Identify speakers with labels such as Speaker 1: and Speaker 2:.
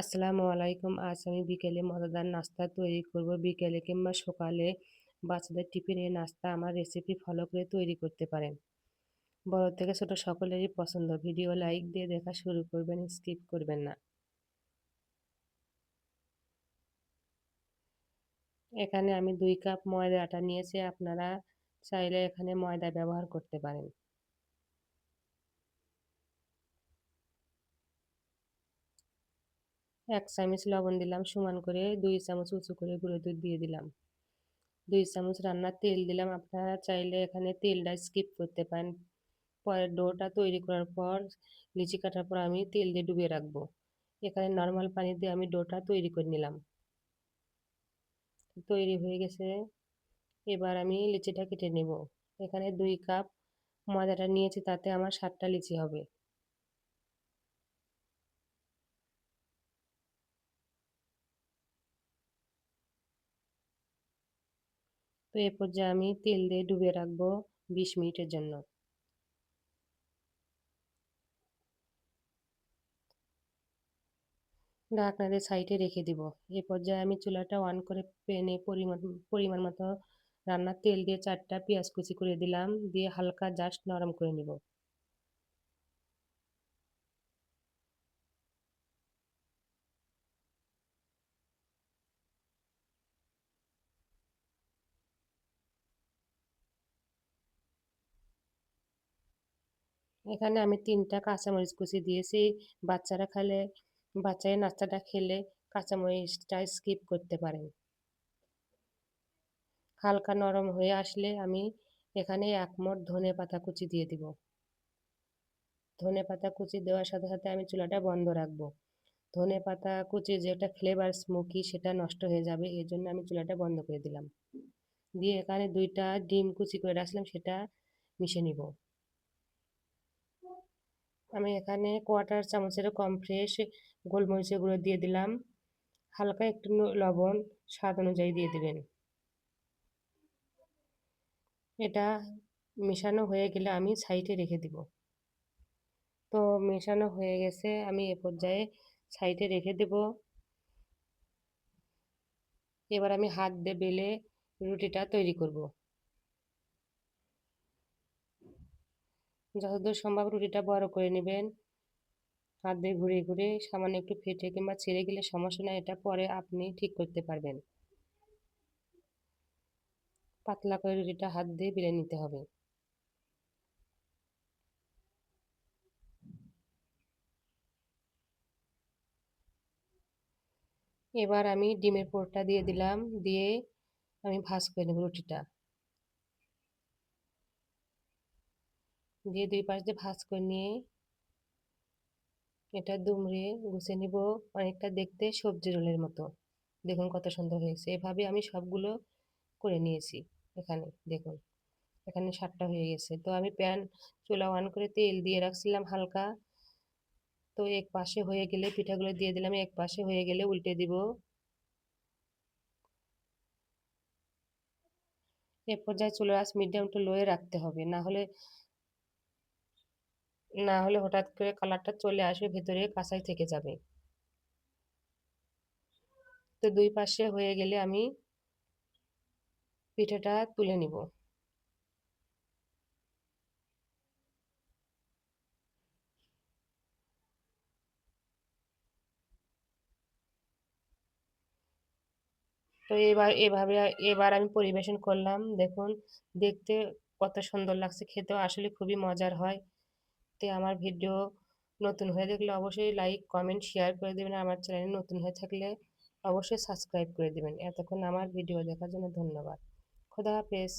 Speaker 1: আসসালামু আলাইকুম। আজ আমি বিকেলে মজাদার নাস্তা তৈরি করব। বিকেলে কিংবা সকালে বাচ্চাদের টিফিনে নাস্তা আমার রেসিপি ফলো করে তৈরি করতে পারেন। বড় থেকে ছোট সকলেরই পছন্দ। ভিডিও লাইক দিয়ে দেখা শুরু করবেন স্কিপ করবেন না। এখানে আমি দুই কাপ ময়দা আটা নিয়েছি। আপনারা চাইলে এখানে ময়দা ব্যবহার করতে পারেন। এক চামচ লবণ দিলাম, সমান করে দুই চামচ উঁচু করে গুঁড়ো দুধ দিয়ে দিলাম। দুই চামচ রান্নার তেল দিলাম, আপনারা চাইলে এখানে তেলটা স্কিপ করতে পারেন। পরে ডোটা তৈরি করার পর লিচি কাটার পর আমি তেল দিয়ে ডুবিয়ে রাখব। এখানে নর্মাল পানি দিয়ে আমি ডোটা তৈরি করে নিলাম। তৈরি হয়ে গেছে। এবার আমি লিচিটা কেটে নেব। এখানে দুই কাপ ময়দাটা নিয়েছি, তাতে আমার সাতটা লিচি হবে। তো এ পর্যায়ে আমি তেল দিয়ে ডুবিয়ে রাখব বিশ মিনিটের জন্য। ঢাকনা দিয়ে সাইডে রেখে দিব। এ পর্যায়ে আমি চুলাটা অন করে পেনে পরিমাণ পরিমাণ মতো রান্নার তেল দিয়ে চারটা পেঁয়াজ কুচি করে দিলাম, দিয়ে হালকা জাস্ট নরম করে নিব। এখানে আমি তিনটা কাঁচামরিচ কুচি দিয়েছি। বাচ্চারা খেলে, বাচ্চারা নাস্তাটা খেলে কাঁচামরিচটা স্কিপ করতে পারেন। হালকা নরম হয়ে আসলে আমি এখানে এক মোট ধনে পাতা কুচি দিয়ে দিব। ধনে পাতা কুচি দেওয়ার সাথে সাথে আমি চুলাটা বন্ধ রাখব। ধনে পাতা কুচি যেটা ফ্লেভার স্মোকি সেটা নষ্ট হয়ে যাবে, এই জন্য আমি চুলাটা বন্ধ করে দিলাম। দিয়ে এখানে দুইটা ডিম কুচি করে রাখলাম সেটা মিশে নিব। আমি এখানে কোয়ার্টার চামচের কম ফ্রেশ গোলমরিচের গুঁড়ো দিয়ে দিলাম। হালকা একটু লবণ, স্বাদ অনুযায়ী দিয়ে দিবেন। এটা মেশানো হয়ে গেলে আমি সাইডে রেখে দিব। তো মেশানো হয়ে গেছে, আমি এ পর্যায়ে সাইডে রেখে দেব। এবার আমি হাত দিয়ে বেলে রুটিটা তৈরি করব। যতদূর সম্ভব রুটিটা বড় করে নেবেন। হাত দিয়ে ঘুরে ঘুরে সামান্য একটু ফেটে কিংবা ছেড়ে গেলে সমস্যা নেই, এটা পরে আপনি ঠিক করতে পারবেন। পাতলা করে রুটিটা হাত দিয়ে বেলে নিতে হবে। এবার আমি ডিমের পোরটা দিয়ে দিলাম, দিয়ে আমি ভাজ করে নেব রুটিটা। দিয়ে দুই পাশ দিয়ে ভাজ করে নিয়ে এটা দুমড়ে গুছে নিব অনেকটা দেখতে সবজি রোলের মতো। দেখুন কত সুন্দর হয়েছে। এভাবে আমি সবগুলো করে নিয়েছি এখানে, দেখুন। এখানে সাতটা হয়ে গেছে। তো আমি প্যান, চুলা অন করে তেল দিয়ে রাখছিলাম হালকা। তো এক পাশে হয়ে গেলে পিঠাগুলো দিয়ে দিলাম, এক পাশে হয়ে গেলে উল্টে দিব। এ পর্যায়ে চুলার আঁচ মিডিয়াম টু লোয়ে রাখতে হবে। না হলে না হলে হঠাৎ করে কালারটা চলে আসবে, ভেতরে কাঁচাই থেকে যাবে। তো দুই পাশে হয়ে গেলে আমি পিঠাটা তুলে নিব। তো এবার, এভাবে, এবার আমি পরিবেশন করলাম। দেখুন, দেখতে কত সুন্দর লাগছে, খেতেও আসলে খুবই মজার হয়। তো আমার ভিডিও নতুন হয়ে দেখলে অবশ্যই লাইক কমেন্ট শেয়ার করে দেবেন। আমার চ্যানেল নতুন হয়ে থাকলে অবশ্যই সাবস্ক্রাইব করে দেবেন। এতক্ষণ আমার ভিডিও দেখার জন্য ধন্যবাদ। খোদা হাফেজ।